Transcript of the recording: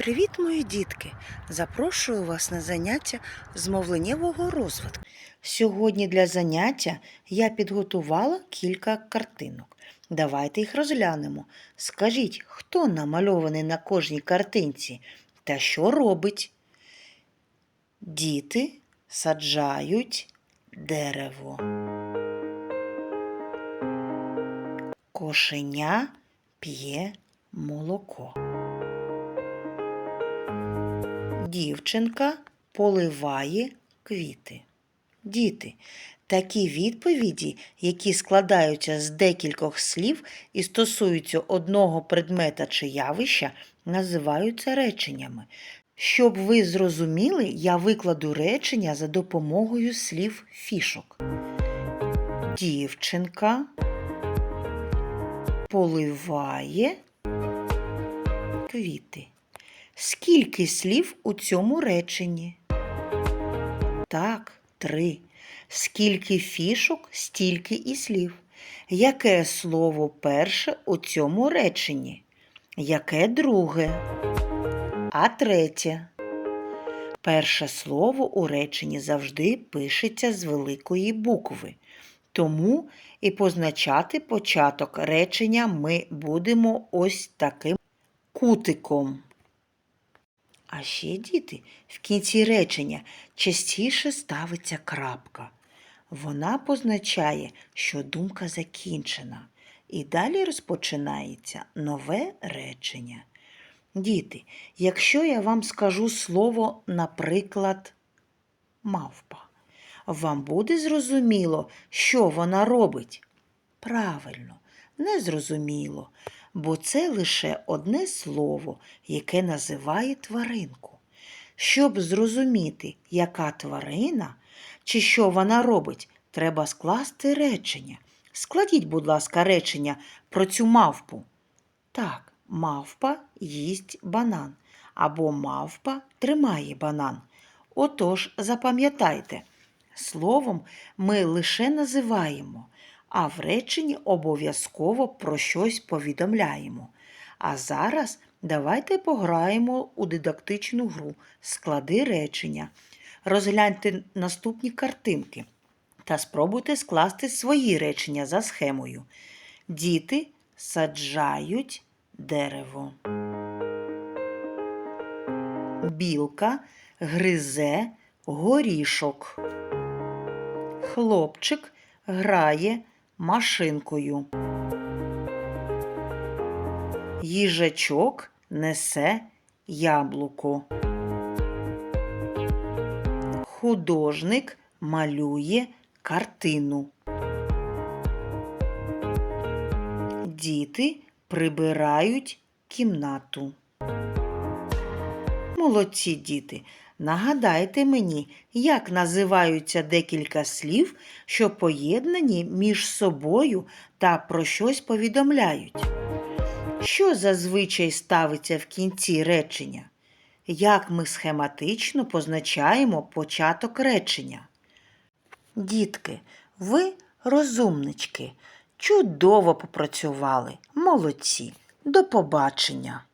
Привіт, мої дітки! Запрошую вас на заняття з мовленнєвого розвитку. Сьогодні для заняття я підготувала кілька картинок. Давайте їх розглянемо. Скажіть, хто намальований на кожній картинці та що робить? Діти саджають дерево. Кошеня п'є молоко. Дівчинка поливає квіти. Діти, такі відповіді, які складаються з декількох слів і стосуються одного предмета чи явища, називаються реченнями. Щоб ви зрозуміли, я викладу речення за допомогою слів фішок. Дівчинка поливає квіти. Скільки слів у цьому реченні? Так, три. Скільки фішок, стільки і слів. Яке слово перше у цьому реченні? Яке друге? А третє? Перше слово у реченні завжди пишеться з великої букви. Тому і позначати початок речення ми будемо ось таким кутиком. А ще, діти, в кінці речення частіше ставиться крапка. Вона позначає, що думка закінчена, і далі розпочинається нове речення. Діти, якщо я вам скажу слово, наприклад, мавпа, вам буде зрозуміло, що вона робить? Правильно, не зрозуміло, бо це лише одне слово, яке називає тваринку. Щоб зрозуміти, яка тварина чи що вона робить, треба скласти речення. Складіть, будь ласка, речення про цю мавпу. Так, мавпа їсть банан або мавпа тримає банан. Отож, запам'ятайте, словом ми лише називаємо, а в реченні обов'язково про щось повідомляємо. А зараз давайте пограємо у дидактичну гру Склади речення. Розгляньте наступні картинки та спробуйте скласти свої речення за схемою. Діти саджають дерево. Білка гризе горішок. Хлопчик грає машинкою. Їжачок несе яблуко. Художник малює картину. Діти прибирають кімнату. Молодці діти, нагадайте мені, як називаються декілька слів, що поєднані між собою та про щось повідомляють. Що зазвичай ставиться в кінці речення? Як ми схематично позначаємо початок речення? Дітки, ви розумнички, чудово попрацювали, молодці. До побачення!